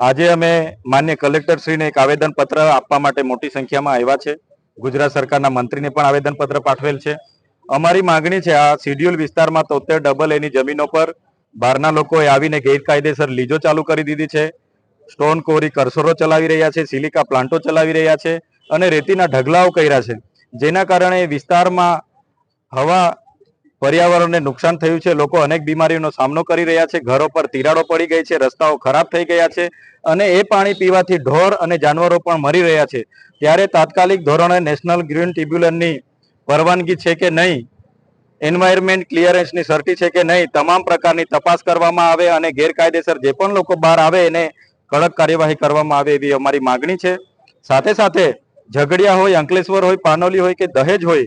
આજે અમે માન્ય કલેક્ટરશ્રીને એક આવેદન પત્ર આપવા માટે મોટી સંખ્યામાં આવ્યા છે. ગુજરાત સરકારના મંત્રીને પણ આવેદન પત્ર પાઠવેલ છે. અમારી માંગણી છે, આ શિડ્યુલ વિસ્તારમાં તોતેર ડબલ એની જમીનો પર બહારના લોકોએ આવીને ગેરકાયદેસર લીજો ચાલુ કરી દીધી છે. સ્ટોન કોરી કરસરો ચલાવી રહ્યા છે, સિલિકા પ્લાન્ટો ચલાવી રહ્યા છે અને રેતીના ઢગલાઓ કર્યા છે. જેના કારણે વિસ્તારમાં હવા પર્યાવરણને નુકસાન થયું છે. લોકો અનેક બીમારીઓનો સામનો કરી રહ્યા છે. ઘરો પર તિરાડો પડી ગઈ છે. રસ્તાઓ ખરાબ થઈ ગયા છે અને એ પાણી પીવાથી ઢોર અને જાનવરો પણ મરી રહ્યા છે. ત્યારે તાત્કાલિક ધોરણે નેશનલ ગ્રીન ટ્રિબ્યુનલની પરવાનગી છે કે નહીં? એન્વાયરમેન્ટ ક્લિયરન્સની સર્ટી છે કે નહીં? તમામ પ્રકારની તપાસ કરવામાં આવે અને ગેરકાયદેસર જે પણ લોકો બહાર આવે એને કડક કાર્યવાહી કરવામાં આવે એવી અમારી માગણી છે. સાથે સાથે ઝઘડિયા હોય, અંકલેશ્વર હોય, પાનોલી હોય કે દહેજ હોય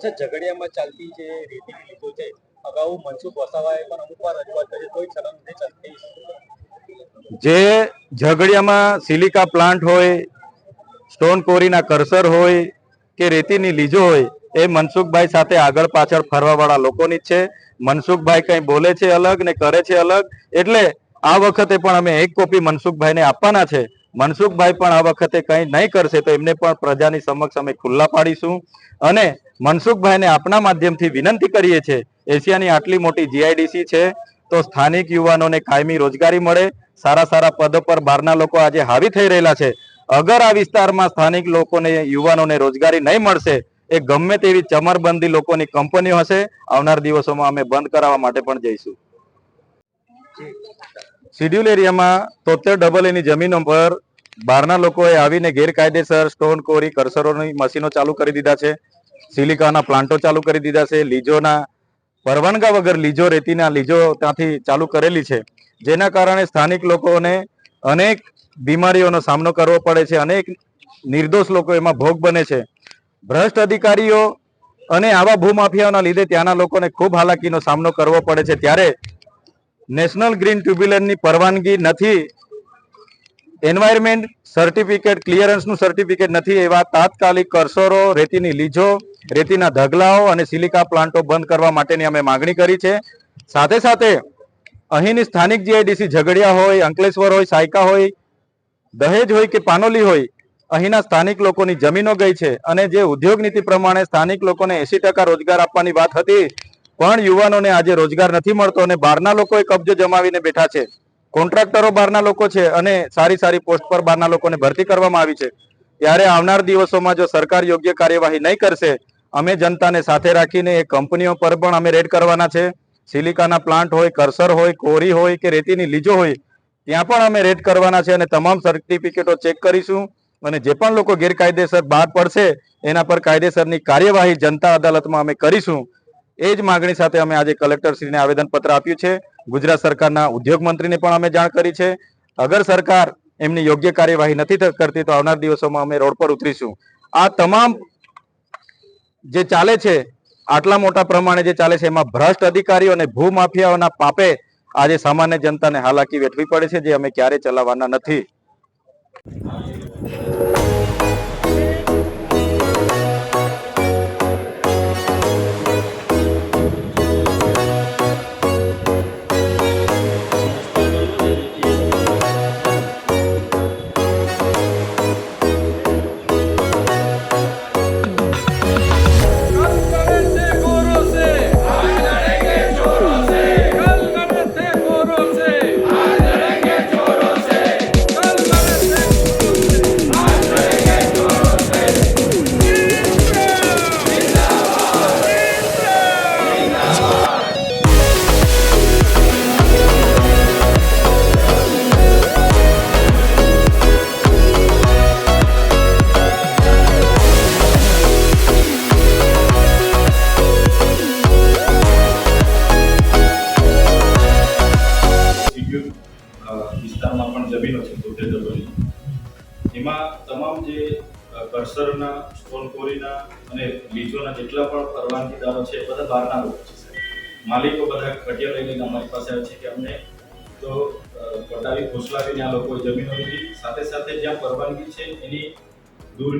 અચ્છા, ઝઘડિયામાં ચાલતી જે રેતી લીધો છે, અગાઉ મનસુખ વસાવાએ પણ અમુક વાર રજૂઆત કરી કોઈ શરમ નથી ચાલતી. જે ઝઘડિયામાં સિલિકા પ્લાન્ટ હોય, સ્ટોન કોરીના કરસર હોય કે રેતીની લીજો હોય, એ મનસુખભાઈ સાથે આગળ પાછળ ફરવાવાળા લોકોની જ છે. મનસુખભાઈ કંઈ બોલે છે અલગ ને કરે છે અલગ, એટલે આ વખતે પણ અમે એક કોપી મનસુખભાઈને આપવાના છે. મનસુખભાઈ પણ આ વખતે કંઈ નહીં કરશે તો એમને પણ પ્રજાની સમક્ષ અમે ખુલ્લા પાડીશું. અને મનસુખભાઈને આપના માધ્યમથી વિનંતી કરીએ છીએ, એશિયાની આટલી મોટી જીઆઈડીસી છે, તો સ્થાનિક યુવાનોને કાયમી રોજગારી મળે. સારા સારા પદો પર બહારના લોકો આજે હાવી થઈ રહેલા છે. અગર આ વિસ્તારમાં સ્થાનિક લોકોને, યુવાનોને રોજગારી નહીં મળશે, એ ગમે તેવી ચમરબંધી લોકોની કંપનીઓ હશે. આવનાર દિવસોમાં અમે બંધ કરાવવા માટે પણ જઈશું. શિડ્યુલ એરિયામાં તોતેર ડબલ એની જમીનો પર બહારના લોકોએ આવીને ગેરકાયદેસર સ્ટોન કોરી કરસરોની મશીનો ચાલુ કરી દીધા છે. સિલિકાના પ્લાન્ટો ચાલુ કરી દીધા છે. લીજોના પરવાનગા વગર લીજો રેતીના લીજો ત્યાંથી ચાલુ કરેલી છે. જેના કારણે સ્થાનિક લોકોને અનેક બીમારીઓનો સામનો કરવો પડે છે. અનેક નિર્દોષ લોકો એમાં ભોગ બને છે. ભ્રષ્ટ અધિકારીઓ અને આવા ભૂમાફિયાઓના લીધે ત્યાંના લોકોને ખૂબ હાલાકીનો સામનો કરવો પડે છે. ત્યારે નેશનલ ગ્રીન ટ્યુબ્યુલરની પરવાનગી નથી. એન્વાયરમેન્ટ સર્ટિફિકેટ ક્લિયરન્સનું સર્ટિફિકેટ નથી. એવા તાત્કાલિક કરસરો રેતીની લીજો, રેતીના ઢગલાઓ અને સિલિકા પ્લાન્ટો બંધ કરવા માટેની અમે માગણી કરી છે. સાથે સાથે અહીંની સ્થાનિક જીઆઈડીસી ઝઘડિયા હોય, અંકલેશ્વર હોય, સાયકા હોય, દહેજ હોય કે પાનોલી હોય, અહીંના સ્થાનિક લોકોની જમીનો ગઈ છે અને જે ઉદ્યોગ નીતિ પ્રમાણે સ્થાનિક લોકોને એસી રોજગાર આપવાની વાત હતી પણ યુવાનોને આજે રોજગાર નથી મળતો અને બહારના લોકોએ કબજો જમાવીને બેઠા છે. કોન્ટ્રાક્ટરો બહારના લોકો છે અને સારી સારી પોસ્ટ પર બહારના લોકોને ભરતી કરવામાં આવી છે. ત્યારે આવનાર દિવસોમાં જો સરકાર યોગ્ય કાર્યવાહી નહીં કરશે, અમે જનતાને સાથે રાખીને એ કંપનીઓ પર પણ અમે રેડ કરવાના છે. સિલિકાના પ્લાન્ટ હોય, કરસર હોય, કોરી હોય કે રેતીની લીજો હોય, ત્યાં પણ અમે રેડ કરવાના છે અને તમામ સર્ટિફિકેટો ચેક કરીશું. અને જે પણ લોકો ગેરકાયદેસર બહાર પડશે, એના પર કાયદેસરની કાર્યવાહી જનતા અદાલતમાં અમે કરીશું. એ જ માગણી સાથે અમે આજે કલેક્ટરશ્રીને આવેદનપત્ર આપ્યું છે. ગુજરાત સરકારના ઉદ્યોગ મંત્રીને પણ અમે જાણ કરી છે. અગર સરકાર એમની યોગ્ય કાર્યવાહી નથી કરતી તો આવનાર દિવસોમાં અમે રોડ પર ઉતરીશું. આ તમામ જે ચાલે છે, આટલા મોટા પ્રમાણે જે ચાલે છે, એમાં ભ્રષ્ટ અધિકારીઓ અને ભૂમાફિયાઓના પાપે આજે સામાન્ય જનતાને હાલાકી વેઠવી પડે છે, જે અમે ક્યારે ચલાવવાના નથી. અ, કરસરના સ્ટોનકોરીના અને બીજોના જેટલા પણ પરવાનગીદારો છે બધા બહારના લોકો છે માલિકો બધા ખટિયા લઈને અમારી પાસે આવે છે કે અમને તો પટાવી ફોસલાવીને આ લોકોએ જમીનો લીધી સાથે સાથે જ્યાં પરવાનગી છે એની દૂર